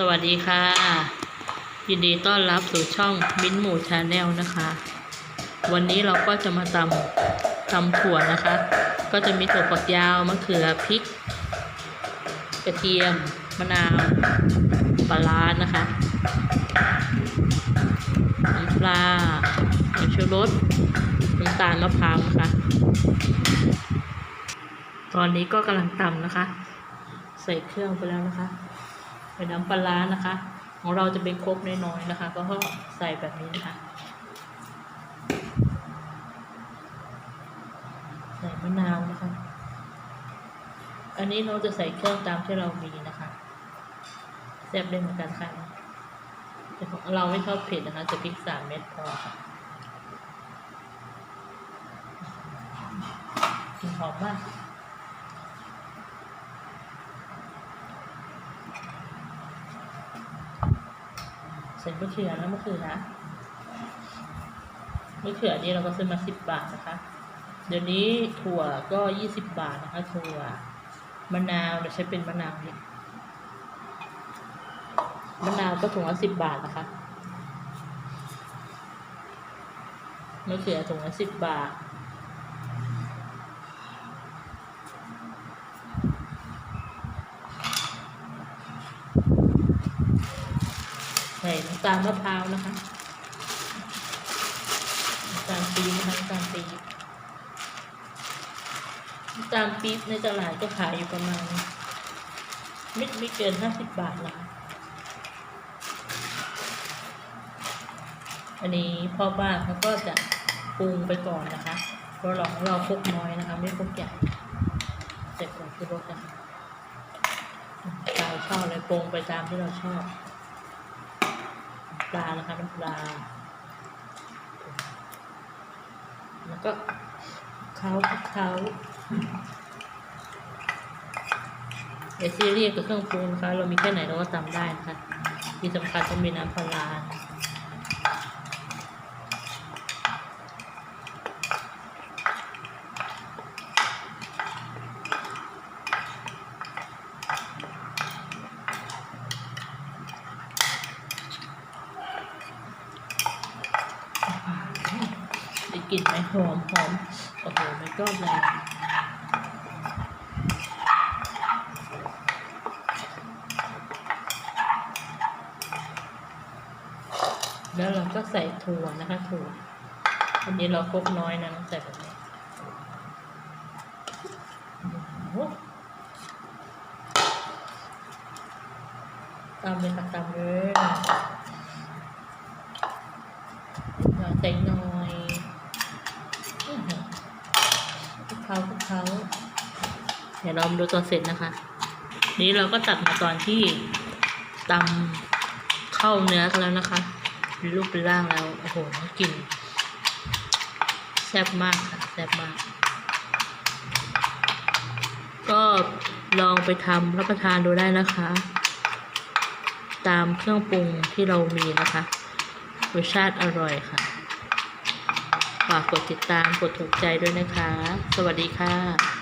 สวัสดีค่ะ ยินดีต้อนรับสู่ช่องมิ้นหมูชาแนลนะคะ วันนี้เราก็จะมาตำตำถั่วนะคะ ก็จะมีถั่วฝักยาวมะเขือพริก กระเทียม มะนาวปลาร้านะคะน้ำปลาน้ำชูรสน้ำตาลมะพร้าวนะคะ ตอนนี้ก็กำลังตำนะคะ ใส่เครื่องไปแล้วนะคะ เป็นน้ำปลาร้านะคะ ของเราจะเป็นครกน้อยๆนะคะ ก็ใส่แบบนี้นะคะ ใส่มะนาวนะคะ อันนี้เราจะใส่เครื่องตามที่เรามีนะคะแซ่บได้เหมือนกันค่ะแต่เราไม่ชอบเผ็ดนะคะ จะพริกสามเม็ดพอค่ะหอมมาก ใส่มะเขือแล้วมะเขือนะมะเขือนี่เราก็ซื้อมาสิบบาทนะคะ เดี๋ยวนี้ถั่วก็ยี่สิบบาทนะคะถั่วมะนาวเราใช้เป็นมะนาวนี่มะนาวก็ถุงละสิบบาทนะคะมะเขือถุงละสิบบาท ส่น้ำตาลมะพร้าวนะคะน้ำตาลปี๊บนะคะน้ำตาลปี๊บน้ำตาลปี๊บในตลาดก็ขายอยู่ประมาณไม่ไม่เกินห้าสิบบาทนะคะอันนี้พ่อบ้านเขาก็จะปรุงไปก่อนนะคะ เพราะเราของเราคุกน้อยนะคะ ไม่คุกใหญ่เสร็จแล้วคือรสนะคะเราชอบเลยปรุงไปตามที่เราชอบ ปลานะคะน้ำปลา แล้วก็เขาเขาเอซีเรียกกับเครื่องปรุงนะคะเรามีแค่ไหนเราก็ตำได้นะคะที่สำคัญต้องมีน้ำปลา กลิ่นไหมหอมหอมโอ้โหไม่ก็แรงแล้วเราก็ใส่ถั่วนะคะถั่วอันนี้เราครบน้อยนะต้องใส่แบบนี้ตามเลยค่ะตามเลยหน่อยใส่หน่อยอื้อหือคลุก เคล้าคลุกเคล้าเดี๋ยวเรามาดูตอนเสร็จนะคะ นี้เราก็ตัดมาตอนที่ตำเข้าเนื้อกันแล้วนะคะเป็นรูปเป็นร่างแล้วโอ้โหกลิ่นแซ่บมากค่ะแซ่บมาก ก็ลองไปทำรับประทานดูได้นะคะ ตามเครื่องปรุงที่เรามีนะคะรสชาติอร่อยค่ะ ฝากกดติดตามกดถูกใจด้วยนะคะ สวัสดีค่ะ